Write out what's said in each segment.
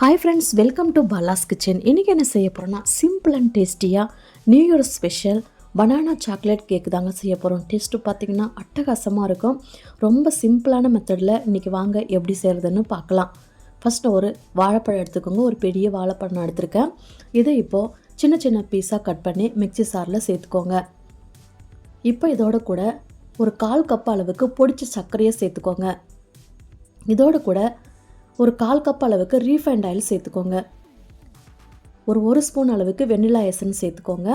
Hi friends welcome to Bala's kitchen இன்றைக்கி என்ன செய்ய போகிறோன்னா சிம்பிள் அண்ட் டேஸ்டியாக new year special banana chocolate cake தாங்க செய்ய போகிறோம் டேஸ்ட்டு பார்த்திங்கன்னா அட்டகாசமாக இருக்கும். ரொம்ப சிம்பிளான மெத்தடில் இன்றைக்கி வாங்க எப்படி செய்கிறதுன்னு பார்க்கலாம். ஃபஸ்ட்டு ஒரு வாழைப்பழம் எடுத்துக்கோங்க. ஒரு பெரிய வாழைப்பழம் எடுத்திருக்கேன். இதை இப்போது சின்ன சின்ன பீஸாக கட் பண்ணி மிக்சி சாரில் சேர்த்துக்கோங்க. இப்போ இதோட கூட ஒரு கால் கப் அளவுக்கு பொடிச்ச சர்க்கரையை சேர்த்துக்கோங்க. இதோட கூட ஒரு கால் கப் அளவுக்கு ரீஃபைண்ட் ஆயில் சேர்த்துக்கோங்க. ஒரு ஒரு ஸ்பூன் அளவுக்கு வெண்ணிலா எசன்ஸ் சேர்த்துக்கோங்க.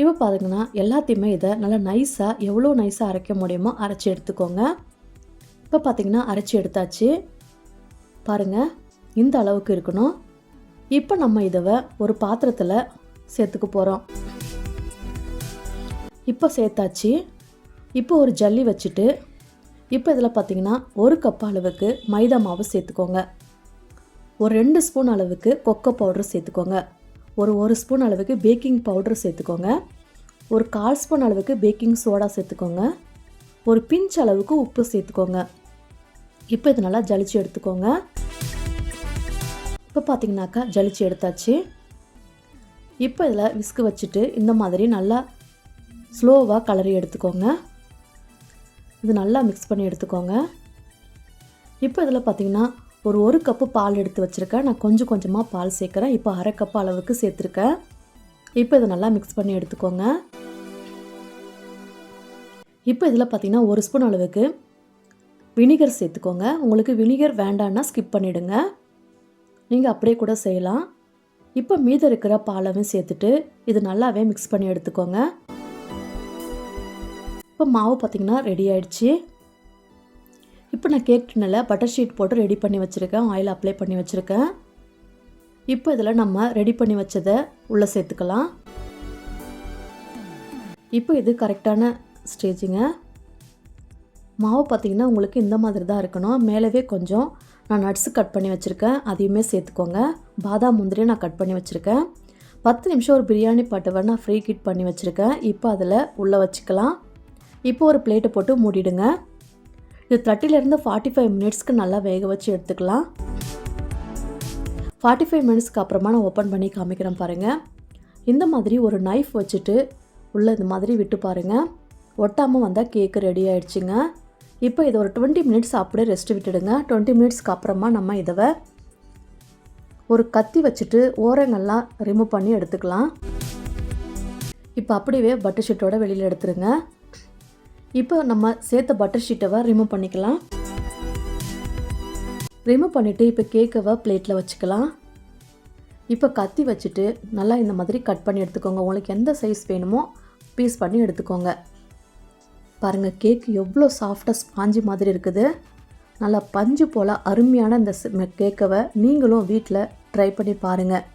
இப்போ பார்த்தீங்கன்னா எல்லாத்தையுமே இதை நல்லா நைஸாக எவ்வளோ நைஸாக அரைக்க முடியுமோ அரைச்சி எடுத்துக்கோங்க. இப்போ பார்த்தீங்கன்னா அரைச்சி எடுத்தாச்சு. பாருங்கள் இந்த அளவுக்கு இருக்கணும். இப்போ நம்ம இதை ஒரு பாத்திரத்தில் சேர்த்துக்க போகிறோம் இப்போ சேர்த்தாச்சு. இப்போ ஒரு ஜல்லி வச்சுட்டு இப்போ இதில் பார்த்தீங்கன்னா ஒரு கப் அளவுக்கு மைதா மாவு சேர்த்துக்கோங்க. ஒரு ரெண்டு ஸ்பூன் அளவுக்கு கொக்கோ பவுடர் சேர்த்துக்கோங்க. ஒரு ஒரு ஸ்பூன் அளவுக்கு பேக்கிங் பவுடர் சேர்த்துக்கோங்க. ஒரு கால் ஸ்பூன் அளவுக்கு பேக்கிங் சோடா சேர்த்துக்கோங்க. ஒரு பிஞ்ச் அளவுக்கு உப்பு சேர்த்துக்கோங்க. இப்போ இது நல்லா ஜலிச்சு எடுத்துக்கோங்க. இப்போ பார்த்தீங்கன்னாக்கா ஜலிச்சு எடுத்தாச்சு. இப்போ இதில் விஸ்கு வச்சுட்டு இந்த மாதிரி நல்லா ஸ்லோவாக கலரி எடுத்துக்கோங்க. இது நல்லா மிக்ஸ் பண்ணி எடுத்துக்கோங்க. இப்போ இதில் பார்த்தீங்கன்னா ஒரு ஒரு கப்பு பால் எடுத்து வச்சுருக்கேன். நான் கொஞ்சம் கொஞ்சமாக பால் சேர்க்குறேன். இப்போ அரை கப் அளவுக்கு சேர்த்துருக்கேன். இப்போ இதை நல்லா மிக்ஸ் பண்ணி எடுத்துக்கோங்க. இப்போ இதில் பார்த்தீங்கன்னா ஒரு ஸ்பூன் அளவுக்கு வினிகர் சேர்த்துக்கோங்க. உங்களுக்கு வினிகர் வேண்டான்னா ஸ்கிப் பண்ணிவிடுங்க நீங்கள் அப்படியே கூட செய்யலாம். இப்போ மீதம் இருக்கிற பாலவும் சேர்த்துட்டு இது நல்லாவே மிக்ஸ் பண்ணி எடுத்துக்கோங்க. இப்போ மாவு பார்த்திங்கன்னா ரெடி ஆயிடுச்சு. இப்போ நான் கேக் டின்னில் பட்டர் ஷீட் போட்டு ரெடி பண்ணி வச்சுருக்கேன். ஆயில் அப்ளை பண்ணி வச்சுருக்கேன். இப்போ இதில் நம்ம ரெடி பண்ணி வச்சதை உள்ளே சேர்த்துக்கலாம். இப்போ இது கரெக்டான ஸ்டேஜுங்க மாவு பார்த்திங்கன்னா உங்களுக்கு இந்த மாதிரி தான் இருக்கணும். மேலவே கொஞ்சம் நான் நட்ஸு கட் பண்ணி வச்சுருக்கேன். அதையுமே சேர்த்துக்கோங்க. பாதாம் முந்திரியும் நான் கட் பண்ணி வச்சுருக்கேன். பத்து நிமிஷம் ஒரு பிரியாணி பாட்டை நான் ஃப்ரீ கிட் பண்ணி வச்சுருக்கேன். இப்போ அதில் உள்ளே வச்சுக்கலாம். இப்போ ஒரு பிளேட்டை போட்டு மூடிடுங்க. இது தேர்ட்டிலேருந்து ஃபார்ட்டி ஃபைவ் மினிட்ஸ்க்கு நல்லா வேக வச்சு எடுத்துக்கலாம். ஃபார்ட்டி ஃபைவ் மினிட்ஸ்க்கு அப்புறமா நான் ஓப்பன் பண்ணி காமிக்கிறேன் பாருங்கள் இந்த மாதிரி ஒரு நைஃப் வச்சுட்டு உள்ளே இந்த மாதிரி விட்டு பாருங்கள் ஒட்டாமல் வந்தால் கேக்கு ரெடி ஆகிடுச்சிங்க இப்போ இதை ஒரு டுவெண்ட்டி மினிட்ஸ் அப்படியே ரெஸ்ட் விட்டுடுங்க. டுவெண்ட்டி மினிட்ஸ்க்கு அப்புறமா நம்ம இதை ஒரு கத்தி வச்சுட்டு ஓரங்கள்லாம் ரிமூவ் பண்ணி எடுத்துக்கலாம். இப்போ அப்படியே பட்டர் ஷீட்டோட வெளியில் எடுத்துருங்க. இப்போ நம்ம சேர்த்த பட்டர் ஷீட்டவை ரிமூவ் பண்ணிக்கலாம். ரிமூவ் பண்ணிவிட்டு இப்போ கேக்கவை பிளேட்டில் வச்சுக்கலாம். இப்போ கத்தி வச்சுட்டு நல்லா இந்த மாதிரி கட் பண்ணி எடுத்துக்கோங்க. உங்களுக்கு எந்த சைஸ் வேணுமோ பீஸ் பண்ணி எடுத்துக்கோங்க. பாருங்கள் கேக் எவ்வளோ சாஃப்டாக ஸ்பாஞ்சி மாதிரி இருக்குது. நல்லா பஞ்சு போல் அருமையான இந்த கேக்கவை நீங்களும் வீட்டில் ட்ரை பண்ணி பாருங்கள்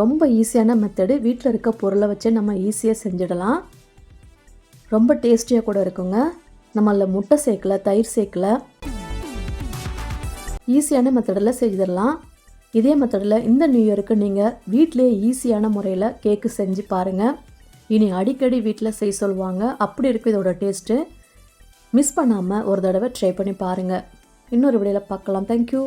ரொம்ப ஈஸியான மெத்தடு வீட்டில் இருக்க பொருளை வச்சு நம்ம ஈஸியாக செஞ்சிடலாம். ரொம்ப டேஸ்டியாக கூட இருக்குங்க. நம்மள முட்டை சேர்க்கல தயிர் சேர்க்கல. ஈஸியான மெத்தடில் செஞ்சிடலாம். இதே மெத்தடில் இந்த நியூ இயருக்கு நீங்கள் வீட்டிலே ஈஸியான முறையில் கேக்கு செஞ்சு பாருங்கள் இனி அடிக்கடி வீட்டில் செய்ய சொல்லுவாங்க. அப்படி இருக்கும் இதோட டேஸ்ட்டு மிஸ் பண்ணாமல் ஒரு தடவை ட்ரை பண்ணி பாருங்கள் இன்னொரு விடையில் பார்க்கலாம். தேங்க்யூ